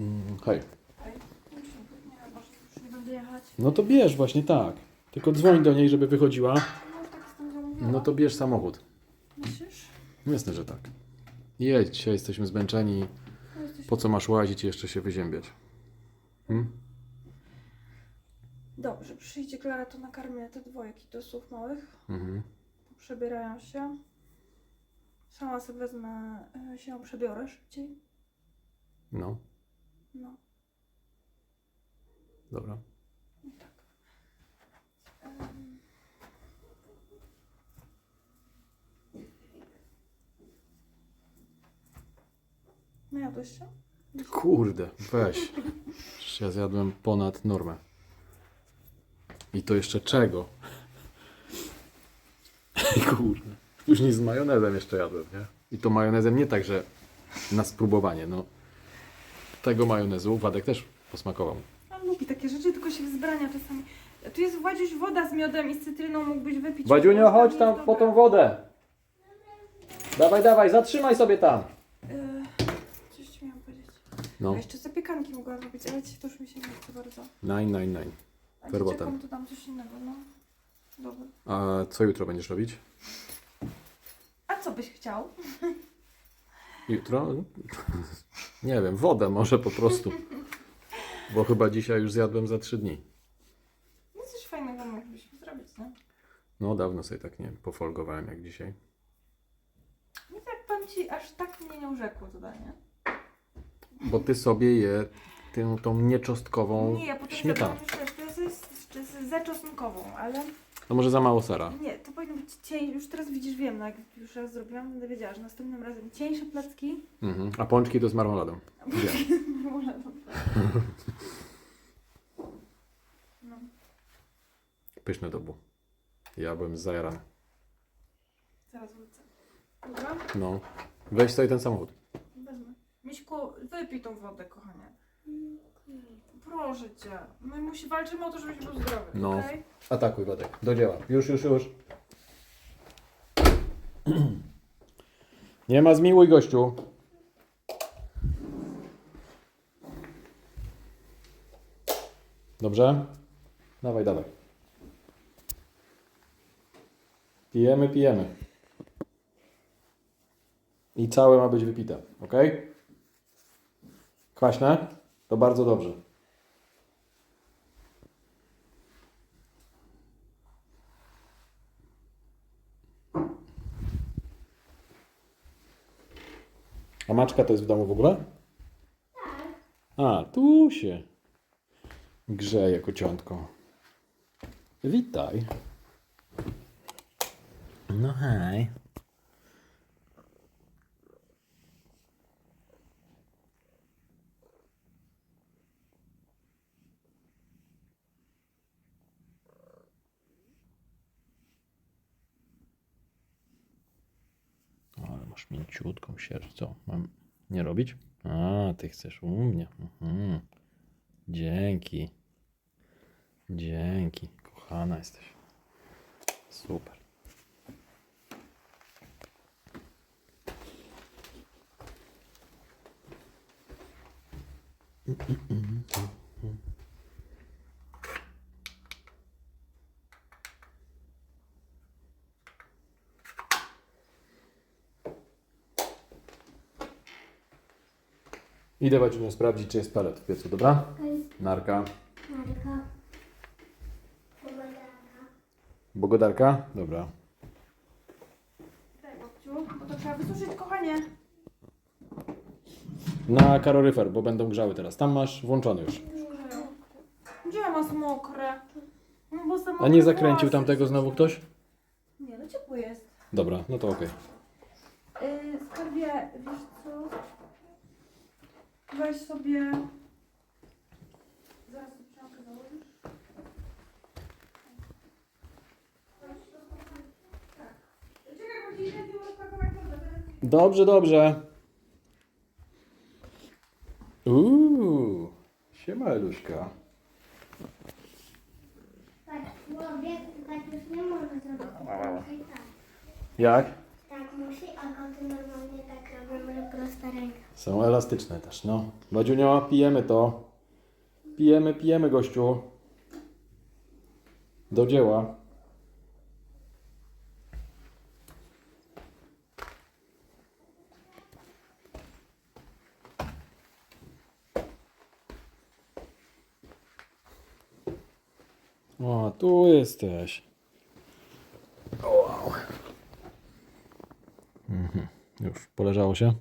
Mm, hej. No to bierz właśnie tak. Tylko dzwoń do niej, żeby wychodziła. No to bierz samochód. Myślisz? Jasne, że tak. Jedź, dzisiaj jesteśmy zmęczeni. Po co masz łazić i jeszcze się wyziębiać? Hmm? Dobrze, przyjdzie Klara, to nakarmię te dwoje kitosów małych. Mhm. Przebierają się. Sama sobie wezmę, e, się przebiorę szybciej. No, No, dobra. i tak. Em. Najadłeś się? Kurde, weź. Przecież ja zjadłem ponad normę. I to jeszcze czego? Kurde. Później z majonezem jeszcze jadłem, nie? I to majonezem nie tak, że na spróbowanie, no. Tego majonezu Wadek też posmakował. On lubi takie rzeczy, tylko się wzbrania czasami. Tu jest Władziuś woda z miodem i z cytryną, mógłbyś wypić. Wadziunio, chodź tam po tą wodę. Dawaj, dawaj, zatrzymaj sobie tam. E, Coś ci miałam powiedzieć. No, A jeszcze zapiekanki mogłam robić, ale ci to już mi się nie chce bardzo. nine, nine, nine. A Herbatę. dzieciakom to dam coś innego, no. Dobra. A co jutro będziesz robić? A co byś chciał? Jutro? Nie wiem, wodę może po prostu. Bo chyba dzisiaj już zjadłem za trzy dni. No coś fajnego moglibyśmy zrobić, no. No dawno sobie tak nie pofolgowałem jak dzisiaj. Nie tak powiem ci, aż tak mnie nie urzekło to danie. Bo ty sobie je tę, tą nieczostkową Nie, ja potem już wiesz, to jest, to jest za czosnkową, ale To może za mało sera. nie, to powinno być cień, już teraz widzisz, wiem, no jak już raz zrobiłam, będę wiedziała, że następnym razem cieńsze placki. Mhm. A pączki to z marmoladą. Wiem. No. Pyszne to było. Ja byłem zajarany. Zaraz wrócę. Dobra? No. Weź sobie ten samochód. Wezmę. Miśku, wypij tą wodę, kochanie. Proszę cię. My musi walczymy o to, żebyś był zdrowy, No. okej? Atakuj Wadek. Do dzieła. Już, już, już. Nie ma zmiłuj gościu. Dobrze? Dawaj, dawaj. Pijemy, pijemy. I całe ma być wypite, ok? Kwaśne? To bardzo dobrze. A maczka to jest w domu w ogóle? Tak. A, tu się grzeje kociątko. Witaj. No hej. O, Ale masz mięciutką sierść. Co? Mam nie robić? A, ty chcesz u mnie. Mhm. Dzięki. Dzięki. Kochana jesteś. Super. Idę Wadziuniu sprawdzić, czy jest pelet w piecu, dobra? Narka. Pogodarka. Bogodarka? Dobra. Daj, babciu, bo to trzeba wysuszyć, kochanie. Na karoryfer, bo będą grzały teraz. Tam masz włączony już. Gdzie masz mokre? No bo A mokre nie zakręcił włosy. tamtego znowu ktoś? Nie, no ciepło jest. Dobra, no to okej. Yy, skarbie, wiesz co? Weź sobie... Zaraz sobie przemkę założysz. Tak. Czekaj, bo ci nie zdjął rozpakować wodę, teraz Dobrze, dobrze. Uuu, siema Eluśka. Tak, łowie, tak już nie może zrobić. Musi tak. Jak? Tak musi, a koty normalnie tak prosta ręka. Są elastyczne też, no. Wadziunio, pijemy to. Pijemy, pijemy, gościu. Do dzieła. O, tu jesteś. O, wow. Mhm. Już poleżało się.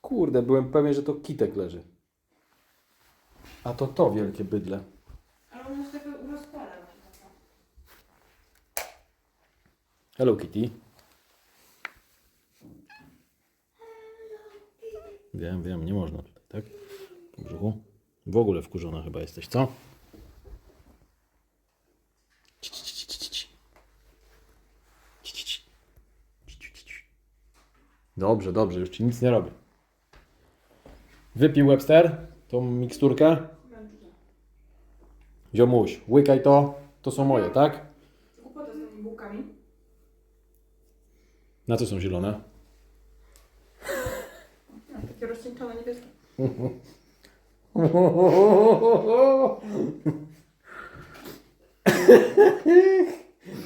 Kurde, byłem pewien, że to kitek leży. A to to wielkie bydle. Ale. Hello Kitty. Wiem, wiem, nie można tutaj, tak? W brzuchu. W ogóle wkurzona chyba jesteś, co? Dobrze, dobrze, już ci nic nie robię. Wypij Webster tą miksturkę. Ziomuś, łykaj to. To są moje, tak? Głupota z tymi bułkami. Na co są zielone? Takie rozcieńczone niebieskie.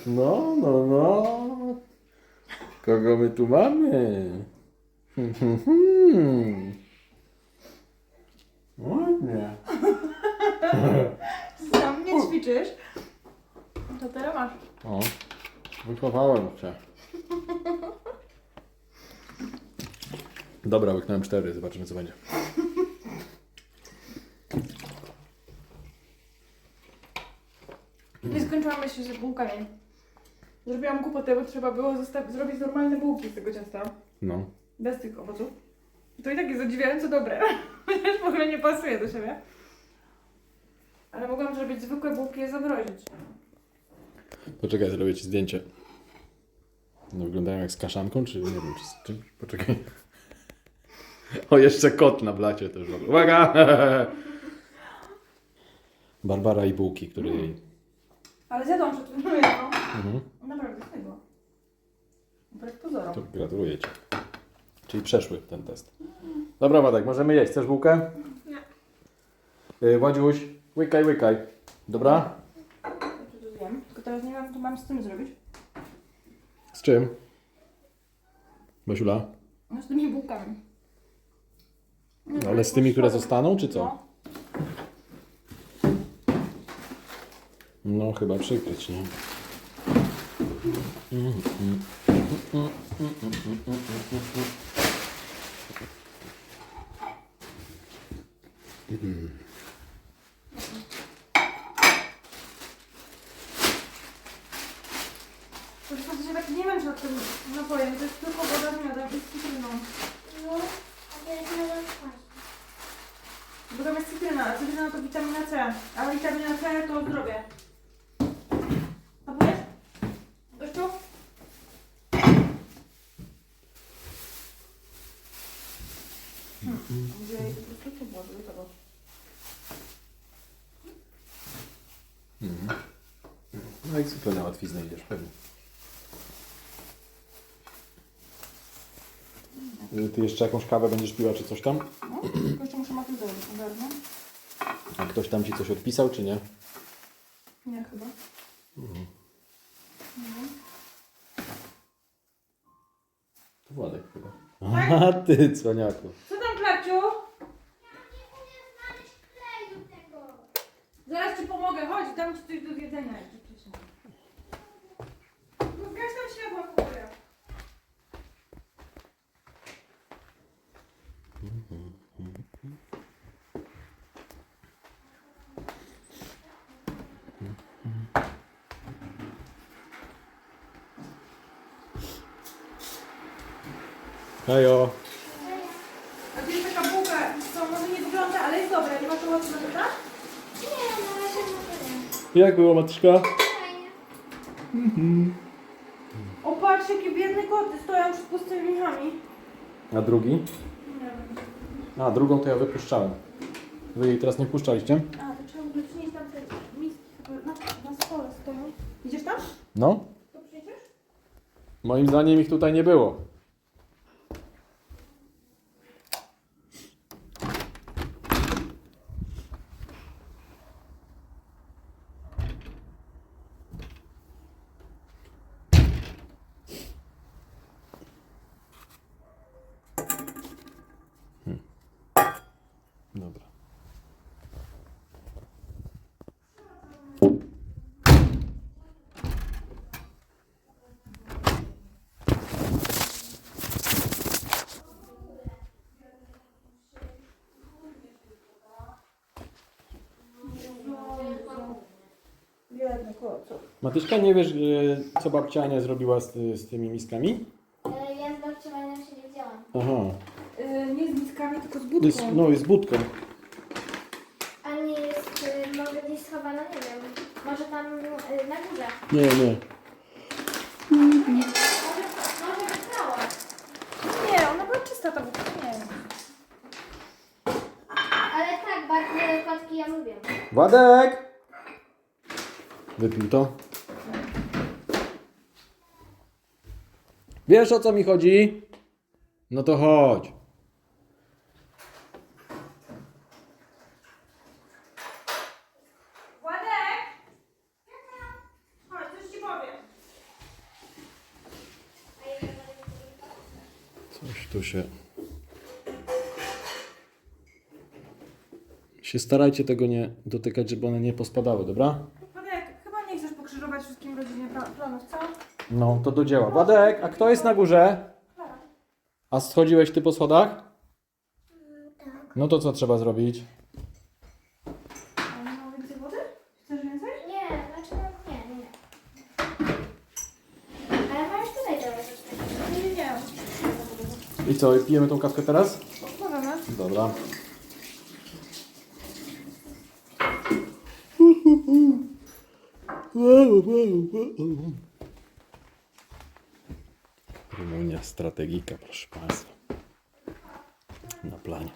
No, no, no. Kogo my tu mamy? Ładnie. Sam nie ćwiczysz. To teraz masz. O, wychowałem cię. Dobra, łyknąłem cztery, zobaczymy co będzie. Nie skończyłam myśli z bułkami. Zrobiłam głupotę, bo trzeba było zosta- zrobić normalne bułki z tego ciasta. No. Bez tych owoców. To i tak jest zadziwiająco dobre. Chociaż w ogóle nie pasuje do siebie. Ale mogłam zrobić zwykłe bułki i zamrozić. Poczekaj, zrobię ci zdjęcie. No, wyglądają jak z kaszanką, czy nie wiem, czy z czymś. Poczekaj. O, jeszcze kot na blacie też. Uwaga! Barbara i bułki, które jej... Ale zjadłam przed tym jedną. Mhm. Naprawdę fajnie. Wbrew pozorom. To gratuluję ci. Czyli przeszły ten test. Dobra, Wadek, możemy jeść. Chcesz bułkę? Nie. Yy, Wadziuś, łykaj, łykaj. Dobra? Ja to zjem. Tylko teraz nie wiem, co mam z tym zrobić. Z czym? Basiula? No z tymi bułkami. Nie Ale z tymi, które zostaną, czy co? No. No, chyba przykryć, nie? To jest tak nie męczę nad tym napojem. To jest tylko woda z miodem i z cytryną. No, a teraz na rozkładzie. Bo tam jest cytryna, a cytryna to witamina C. A witamina C to zdrowie. Gościu? Hmm. Gdzie po prostu do tego. No i zwykle na łatwiznę idziesz, pewnie. Ty jeszcze jakąś kawę będziesz piła, czy coś tam? No, tylko jeszcze muszę zrobić, ogarnę. A ktoś tam ci coś odpisał, czy nie? Nie, chyba. To Władek chyba. A ty, cwaniaku. Co tam, Klaciu? Zaraz ci pomogę, chodź, dam ci coś do zjedzenia jeszcze wcześniej. No gaś tam światło w ogóle. Hejo. A gdzie jest taka bułka, co może nie wygląda, ale jest dobra, nie ma to łatwo na tak? Nie, na razie nie Jak było, matyczka? Fajnie. O patrz, jakie biedne koty stoją przed pustymi michami. A drugi? A, drugą to ja wypuszczałem. Wy jej teraz nie puszczaliście? A, to trzeba by przynieść tam te miski chyba na, na stole stoją. Idziesz tam? No. To przyjdziesz? Moim zdaniem ich tutaj nie było. Hmm. Dobra. Biedny kocur. Matyśka, nie wiesz, e, co babcia Ania zrobiła z, z tymi miskami? E, Ja z babcią się nie wzięłam. Aha. Yy, nie z miskami, tylko z Jest, budką. no, jest budką. A nie jest y, może gdzieś schowana, nie wiem. Może tam y, na górze. Nie, nie. Może, może wytrała. Nie, ona była czysta ta budka. Nie. Ale tak, bardzo kotki ja lubię. Władek! Wypił to. Wiesz o co mi chodzi? No to chodź. Władek! Chodź, coś ci powiem. Coś tu się... Się starajcie tego nie dotykać, żeby one nie pospadały, dobra? Władek, chyba nie chcesz pokrzyżować wszystkim rodzinie pla- planów, co? No, to do dzieła. Władek, a kto jest na górze? A schodziłeś ty po schodach? Tak. No to co trzeba zrobić? A nie ma więcej wody? Chcesz więcej? Nie, znaczy no, nie, możesz tutaj dodać. Nie, nie, nie. I co, pijemy tą kawkę teraz? Możemy. Dobra. Strategika, proszę Państwa. Na planie.